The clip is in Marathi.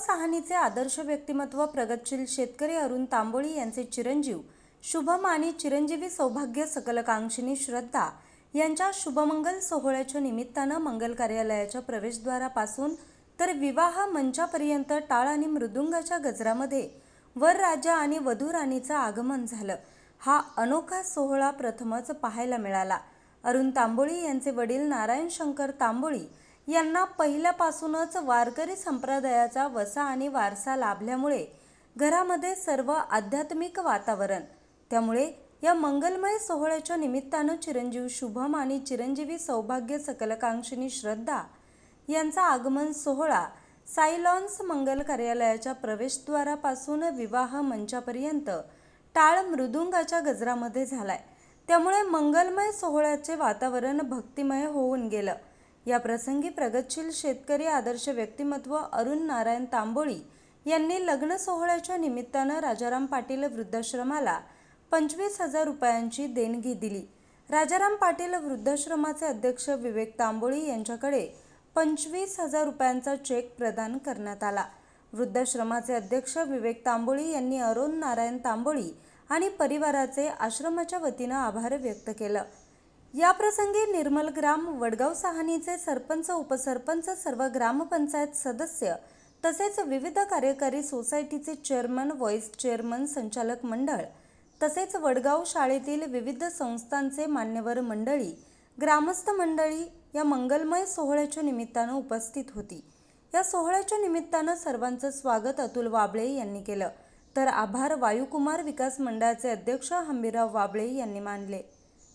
सहानीचे आदर्श व्यक्तिमत्व प्रगतशील शेतकरी अरुण तांबोळी यांचे चिरंजीव शुभम आणि चिरंजीवी सौभाग्य सकलकांक्षिणी श्रद्धा यांच्या शुभमंगल सोहळ्याच्या निमित्तानं मंगल कार्यालयाच्या प्रवेशद्वारापासून तर विवाह मंचापर्यंत टाळ आणि मृदुंगाच्या गजरामध्ये वर राजा आणि वधू राणीचं आगमन झालं. हा अनोखा सोहळा प्रथमच पाहायला मिळाला. अरुण तांबोळी यांचे वडील नारायण शंकर तांबोळी यांना पहिल्यापासूनच वारकरी संप्रदायाचा वसा आणि वारसा लाभल्यामुळे घरामध्ये सर्व आध्यात्मिक वातावरण त्यामुळे या मंगलमय सोहळ्याच्या निमित्तानं चिरंजीव शुभम आणि चिरंजीवी सौभाग्य सकलकांक्षिणी श्रद्धा यांचा आगमन सोहळा सायलॉन्स मंगल कार्यालयाच्या प्रवेशद्वारापासून विवाह मंचापर्यंत टाळ मृदुंगाच्या गजरामध्ये झालाय. त्यामुळे मंगलमय सोहळ्याचे वातावरण भक्तिमय होऊन गेलं. या प्रसंगी प्रगतशील शेतकरी आदर्श व्यक्तिमत्व अरुण नारायण तांबोळी यांनी लग्न सोहळ्याच्या निमित्तानं राजाराम पाटील वृद्धाश्रमाला पंचवीस हजार रुपयांची देणगी दिली. राजाराम पाटील वृद्धाश्रमाचे अध्यक्ष विवेक तांबोळी यांच्याकडे पंचवीस हजार रुपयांचा चेक प्रदान करण्यात आला. वृद्धाश्रमाचे अध्यक्ष विवेक तांबोळी यांनी अरुण नारायण तांबोळी आणि परिवाराचे आश्रमाच्या वतीनं आभार व्यक्त केलं. या प्रसंगी निर्मल ग्राम वडगाव सहानीचे सरपंच उपसरपंच सर्व ग्रामपंचायत सदस्य तसेच विविध कार्यकारी सोसायटीचे चेअरमन व्हॉइस चेअरमन संचालक मंडळ तसेच वडगाव शाळेतील विविध संस्थांचे मान्यवर मंडळी ग्रामस्थ मंडळी या मंगलमय सोहळ्याच्या निमित्तानं उपस्थित होती. या सोहळ्याच्या निमित्तानं सर्वांचं स्वागत अतुल वाबळे यांनी केलं. तर आभार वायुकुमार विकास मंडळाचे अध्यक्ष हंबीराव वाबळे यांनी मानले.